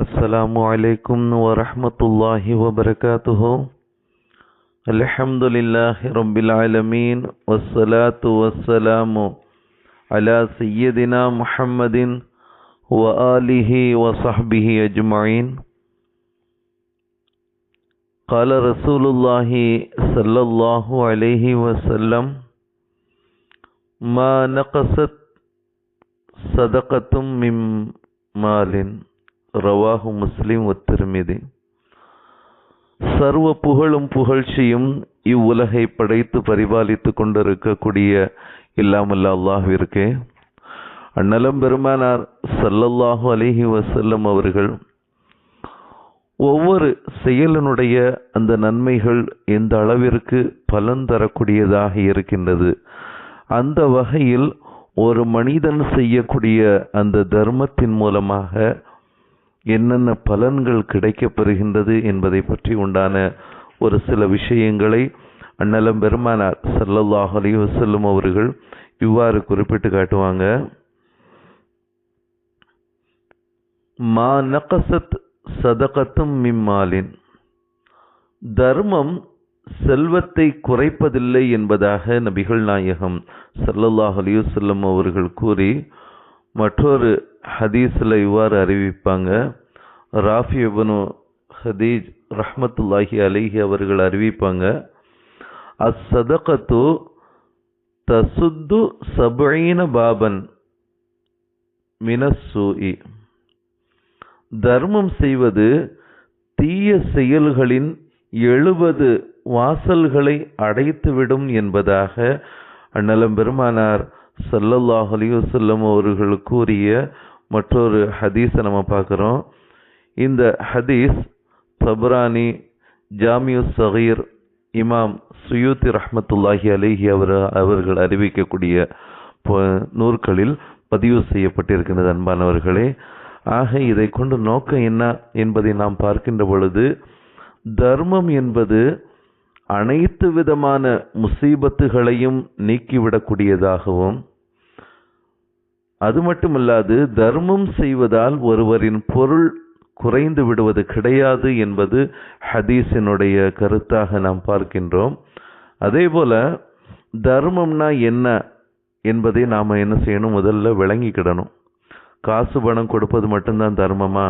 السلام عليكم ورحمة الله وبركاته. الحمد لله رب العالمين والصلاة والسلام على سيدنا محمد وآله وصحبه أجمعين. قال رسول الله صلى الله عليه وسلم ما نقصت صدقة من مال. ரவாஹு முஸ்லீம் ஒத்திருமிதி சர்வ புகழும் புகழ்ச்சியும் இவ்வுலகை படைத்து பரிபாலித்து கொண்டிருக்கக்கூடிய இல்லாமல்ல அல்லாஹ்விற்கே அண்ணலம் பெருமானார் சல்லல்லாஹு அலிஹி வசல்லம் அவர்கள் ஒவ்வொரு செயலினுடைய அந்த நன்மைகள் எந்த அளவிற்கு பலன் தரக்கூடியதாக இருக்கின்றது அந்த வகையில் ஒரு மனிதன் செய்யக்கூடிய அந்த தர்மத்தின் மூலமாக என்னென்ன பலன்கள் கிடைக்கப் பெறுகின்றது என்பதை பற்றி உண்டான ஒரு சில விஷயங்களை அண்ணலம் பெருமானார் சல்லல்லாஹ் அலி வசல்லம் அவர்கள் இவ்வாறு குறிப்பிட்டு காட்டுவாங்க. மா நகசத் சதகத்தும் மிம்மாலின் தர்மம் செல்வத்தை குறைப்பதில்லை என்பதாக நபிகள் நாயகம் சல்லல்லாஹ் அலிவசல்லம் அவர்கள் கூறி மற்றொரு ஹதீஸில் இவ்வாறு அறிவிப்பாங்க. ராஃபி இபனு ஹதீஜ் ரஹமத்துல்லாஹி அலிஹி அவர்கள் அறிவிப்பாங்க. அசதகத்து தசுத்து சபீன பாபன் மினசூஇ தர்மம் செய்வது தீய செயல்களின் எழுபது வாசல்களை அடைத்துவிடும் என்பதாக அண்ணலம் பெருமானார் சல்லல்லாஹ் அலிவசல்லம் அவர்கள் கூறிய மற்றொரு ஹதீஸை நம்ம பார்க்குறோம். இந்த ஹதீஸ் தப்ரானி ஜாமியு சகீர் இமாம் சுயூத்தி ரஹமத்துல்லாஹி அலிஹி அவர் அவர்கள் அறிவிக்கக்கூடிய நூற்களில் பதிவு செய்யப்பட்டிருக்கின்றது அன்பானவர்களே. ஆக இதை கொண்டு நோக்கம் என்ன என்பதை நாம் பார்க்கின்ற பொழுது தர்மம் என்பது அனைத்து விதமான முசீபத்துகளையும் நீக்கிவிடக்கூடியதாகவும் அது மட்டுமல்லாது தர்மம் செய்வதால் ஒருவரின் பொருள் குறைந்து விடுவது கிடையாது என்பது ஹதீஸினுடைய கருத்தாக நாம் பார்க்கின்றோம். அதே போல தர்மம்னா என்ன என்பதை நாம் என்ன செய்யணும்? முதல்ல விளங்கிக்கிடணும். காசு பணம் கொடுப்பது மட்டும்தான் தர்மமா?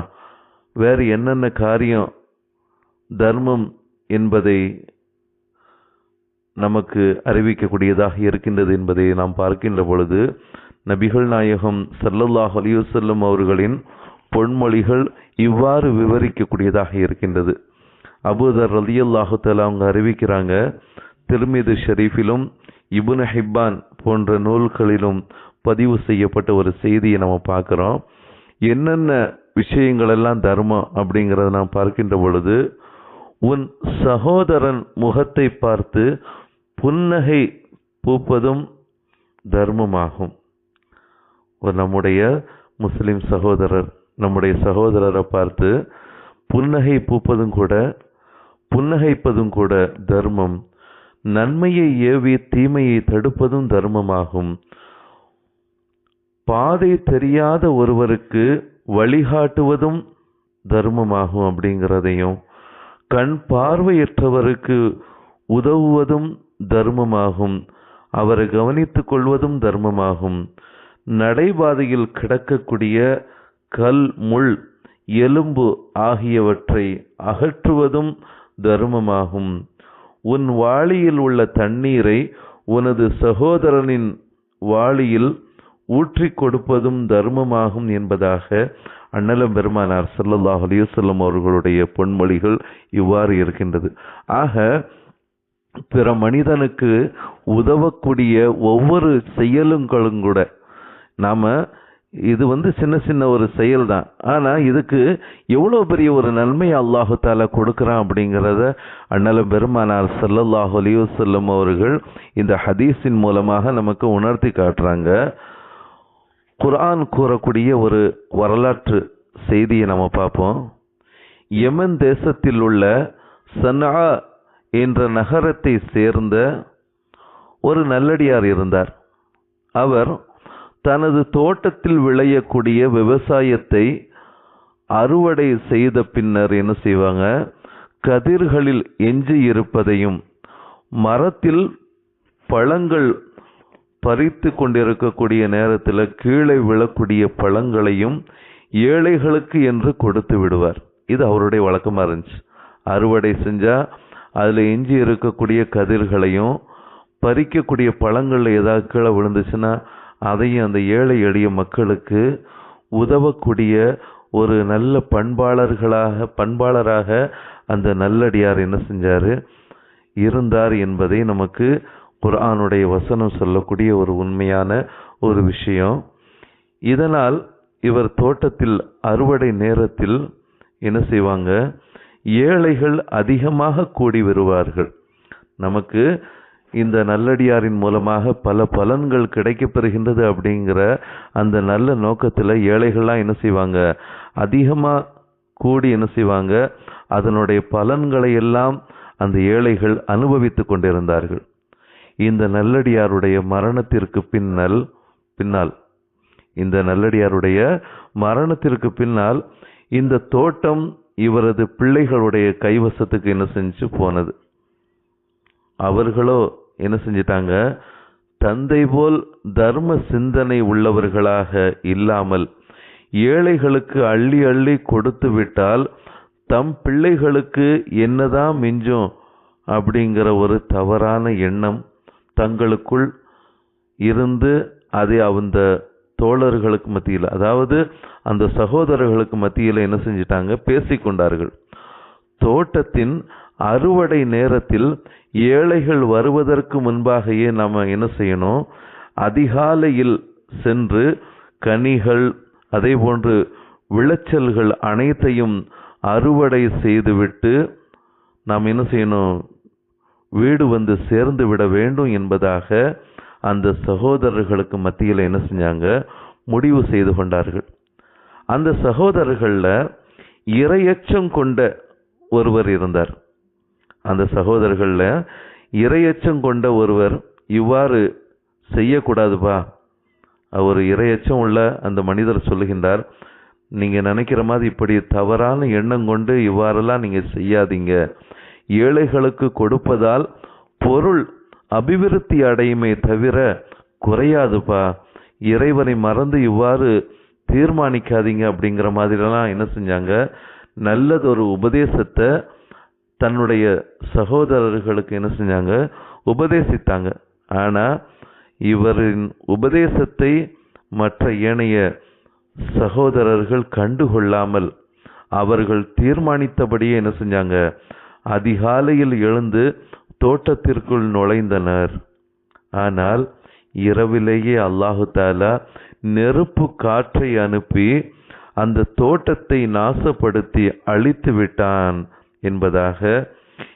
வேறு என்னென்ன காரியம் தர்மம் என்பதை நமக்கு அறிவிக்கக்கூடியதாக இருக்கின்றது என்பதை நாம் பார்க்கின்ற பொழுது நபிகள் நாயகம் சல்லல்லாஹ் அலிவசல்லம் அவர்களின் பொன்மொழிகள் இவ்வாறு விவரிக்கக்கூடியதாக இருக்கின்றது. அபுதர் ரலி அல்லாஹு அவங்க அறிவிக்கிறாங்க திருமிது ஷெரீஃபிலும் இபுன் ஹிப்பான் போன்ற நூல்களிலும் பதிவு செய்யப்பட்ட ஒரு செய்தியை நம்ம பார்க்குறோம். என்னென்ன விஷயங்களெல்லாம் தர்மம் அப்படிங்கிறத நாம் பார்க்கின்ற பொழுது உன் சகோதரன் முகத்தை பார்த்து புன்னகை பூப்பதும் தர்மமாகும். ஒரு நம்முடைய முஸ்லீம் சகோதரர் நம்முடைய சகோதரரை பார்த்து புன்னகை பூப்பதும் கூட புன்னகைப்பதும் கூட தர்மம். நன்மையை ஏவி தீமையை தடுப்பதும் தர்மமாகும். பாதை தெரியாத ஒருவருக்கு வழிகாட்டுவதும் தர்மமாகும் அப்படிங்கிறதையும் கண் பார்வையற்றவருக்கு உதவுவதும் தர்மமாகும். அவரை கவனித்துக் கொள்வதும் தர்மமாகும். நடைபாதையில் கிடக்கக்கூடிய கல் முள் எலும்பு ஆகியவற்றை அகற்றுவதும் தர்மமாகும். உன் வாளியில் உள்ள தண்ணீரை உனது சகோதரனின் வாளியில் ஊற்றி கொடுப்பதும் தர்மமாகும் என்பதாக அண்ணலம் பெருமானார் சல்லல்லாஹ் அலிவசல்லம் அவர்களுடைய பொன்மொழிகள் இவ்வாறு இருக்கின்றது. ஆக பிற மனிதனுக்கு உதவக்கூடிய ஒவ்வொரு செயலுங்களும் கூட நாம் இது வந்து சின்ன சின்ன ஒரு செயல் தான் ஆனால் இதுக்கு எவ்வளோ பெரிய ஒரு நன்மை அல்லாஹு தாலா கொடுக்குறான் அப்படிங்கிறத அண்ணலம் பெருமானார் சல்லல்லாஹு செல்லும் அவர்கள் இந்த ஹதீஸின் மூலமாக நமக்கு உணர்த்தி காட்டுறாங்க. குரான் கூறக்கூடிய ஒரு வரலாற்று செய்தியை நம்ம பார்ப்போம். யமன் தேசத்தில் உள்ள சன்னா என்ற நகரத்தை சேர்ந்த ஒரு நல்லடியார் இருந்தார். அவர் தனது தோட்டத்தில் விளையக்கூடிய விவசாயத்தை அறுவடை செய்த பின்னர் என்ன செய்வாங்க? கதிர்களில் எஞ்சி இருப்பதையும் மரத்தில் பழங்கள் பறித்து கொண்டிருக்கக்கூடிய நேரத்தில் கீழே விழக்கூடிய பழங்களையும் ஏழைகளுக்கு என்று கொடுத்து விடுவார். இது அவருடைய வழக்கமாக இருந்துச்சு. அறுவடை செஞ்சால் அதில் எஞ்சி இருக்கக்கூடிய கதிர்களையும் பறிக்கக்கூடிய பழங்களில் ஏதாவது கீழே விழுந்துச்சுன்னா அதையும் அந்த ஏழை எளிய மக்களுக்கு உதவக்கூடிய ஒரு நல்ல பண்பாளர்களாக பண்பாளராக அந்த நல்லடியார் என்ன செஞ்சார்? இருந்தார் என்பதை நமக்கு குர்ஆனுடைய வசனம் சொல்லக்கூடிய ஒரு உண்மையான ஒரு விஷயம். இதனால் இவர் தோட்டத்தில் அறுவடை நேரத்தில் என்ன செய்வாங்க? ஏழைகள் அதிகமாக கூடி வருவார்கள். நமக்கு இந்த நல்லடியாரின் மூலமாக பல பலன்கள் கிடைக்கப்பெறுகின்றது அப்படிங்கிற அந்த நல்ல நோக்கத்தில் ஏழைகள்லாம் என்ன செய்வாங்க? அதிகமாக கூடி என்ன செய்வாங்க? அதனுடைய பலன்களை எல்லாம் அந்த ஏழைகள் அனுபவித்து கொண்டிருந்தார்கள். இந்த நல்லடியாருடைய மரணத்திற்கு பின்னல் பின்னால் இந்த நல்லடியாருடைய மரணத்திற்கு பின்னால் இந்த தோட்டம் இவரது பிள்ளைகளுடைய கைவசத்துக்கு என்ன செஞ்சு போனது? அவர்களோ என்ன செஞ்சிட்டாங்க? தந்தை போல் தர்ம சிந்தனை உள்ளவர்களாக இல்லாமல் ஏழைகளுக்கு அள்ளி அள்ளி கொடுத்து விட்டால் தம் பிள்ளைகளுக்கு என்னதான் மிஞ்சும் அப்படிங்கிற ஒரு தவறான எண்ணம் தங்களுக்குள் இருந்து அதை அந்த தோழர்களுக்கு மத்தியில் அதாவது அந்த சகோதரர்களுக்கு மத்தியில் என்ன செஞ்சிட்டாங்க? பேசிக்கொண்டார்கள். தோட்டத்தின் அறுவடை நேரத்தில் ஏழைகள் வருவதற்கு முன்பாகவே நம்ம என்ன செய்யணும்? அதிகாலையில் சென்று கனிகள் அதே போன்று விளைச்சல்கள் அனைத்தையும் அறுவடை செய்துவிட்டு நாம் என்ன செய்யணும்? வீடு வந்து சேர்ந்து விட வேண்டும் என்பதாக அந்த சகோதரர்களுக்கு மத்தியில் என்ன செஞ்சாங்க? முடிவு செய்து கொண்டார்கள். அந்த சகோதரர்களில் இரையச்சம் கொண்ட ஒருவர் இருந்தார். அந்த சகோதரர்களில் இரையச்சம் கொண்ட ஒருவர் இவ்வாறு செய்யக்கூடாதுப்பா. அவர் இரையச்சம் உள்ள அந்த மனிதர் சொல்லுகின்றார் நீங்கள் நினைக்கிற மாதிரி இப்படி தவறான எண்ணம் கொண்டு இவ்வாறெல்லாம் நீங்கள் செய்யாதீங்க. ஏழைகளுக்கு கொடுப்பதால் பொருள் அபிவிருத்தி அடையுமே தவிர குறையாதுப்பா. இறைவனை மறந்து இவ்வாறு தீர்மானிக்காதீங்க. அப்படிங்கிற மாதிரிலாம் என்ன செஞ்சாங்க? நல்லதொரு உபதேசத்தை தன்னுடைய சகோதரர்களுக்கு என்ன செஞ்சாங்க? உபதேசித்தாங்க. ஆனால் இவரின் உபதேசத்தை மற்ற ஏனைய சகோதரர்கள் கண்டுகொள்ளாமல் அவர்கள் தீர்மானித்தபடியே என்ன செஞ்சாங்க? அதிகாலையில் எழுந்து தோட்டத்திற்குள் நுழைந்தனர். ஆனால் இரவிலேயே அல்லாஹு தாலா நெருப்பு காற்றை அனுப்பி அந்த தோட்டத்தை நாசப்படுத்தி அழித்து விட்டான். என்பதாக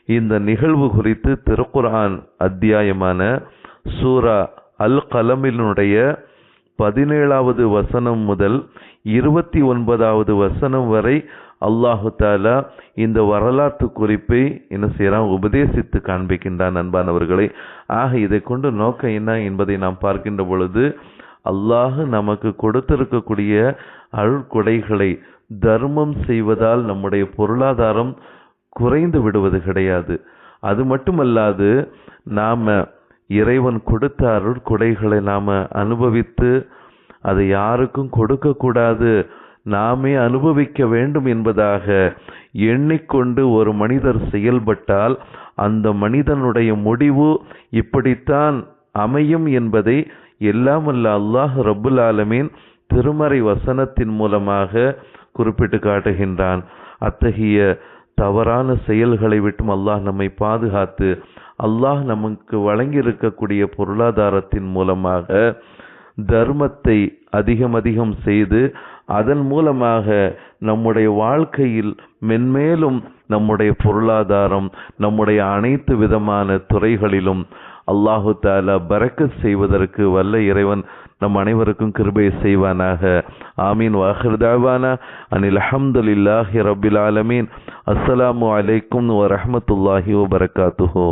இந்த நிகழ்வு குறித்து திருக்குர்ஆன் அத்தியாயமான சூரா அல் கலமினுடைய பதினேழாவது வசனம் முதல் இருபத்தி ஒன்பதாவது வசனம் வரை அல்லாஹு தாலா இந்த வரலாற்று குறிப்பை என்ன செய்கிறான் உபதேசித்து காண்பிக்கின்றான் அன்பானவர்களை. ஆக இதை கொண்டு நோக்கம் என்ன என்பதை நாம் பார்க்கின்ற பொழுது அல்லாஹ் நமக்கு கொடுத்திருக்கக்கூடிய அருட்கொடைகளை தர்மம் செய்வதால் நம்முடைய பொருளாதாரம் குறைந்து விடுவது கிடையாது. அது மட்டுமல்லாது நாம் இறைவன் கொடுத்த அருட்கொடைகளை நாம் அனுபவித்து அதை யாருக்கும் கொடுக்கக்கூடாது. நாமே அனுபவிக்க வேண்டும் என்பதாக எண்ணிக்கொண்டு ஒரு மனிதர் செயல்பட்டால் அந்த மனிதனுடைய முடிவு இப்படித்தான் அமையும் என்பதை எல்லாம் அல்ல அல்லாஹ் ரபுல் ஆலமீன் திருமறை வசனத்தின் மூலமாக குறிப்பிட்டு காட்டுகின்றான். அத்தகைய தவறான செயல்களை விட்டும் அல்லாஹ் நம்மை பாதுகாத்து அல்லாஹ் நமக்கு வழங்கியிருக்கக்கூடிய பொருளாதாரத்தின் மூலமாக தர்மத்தை அதிகம் அதிகம் செய்து அதன் மூலமாக நம்முடைய வாழ்க்கையில் மென்மேலும் நம்முடைய பொருளாதாரம் நம்முடைய அனைத்து விதமான துறைகளிலும் அல்லாஹு தாலா பறக்க செய்வதற்கு வல்ல இறைவன் நம் அனைவருக்கும் கிருபை செய்வானாக ஆமீன் வாஹிர்தாவானா அனில் அஹமதுல்லாஹி ரபில் ஆலமீன் அஸ்ஸலாமு அலைக்கும் வரஹமத்துல்லாஹி வபரகாத்துஹு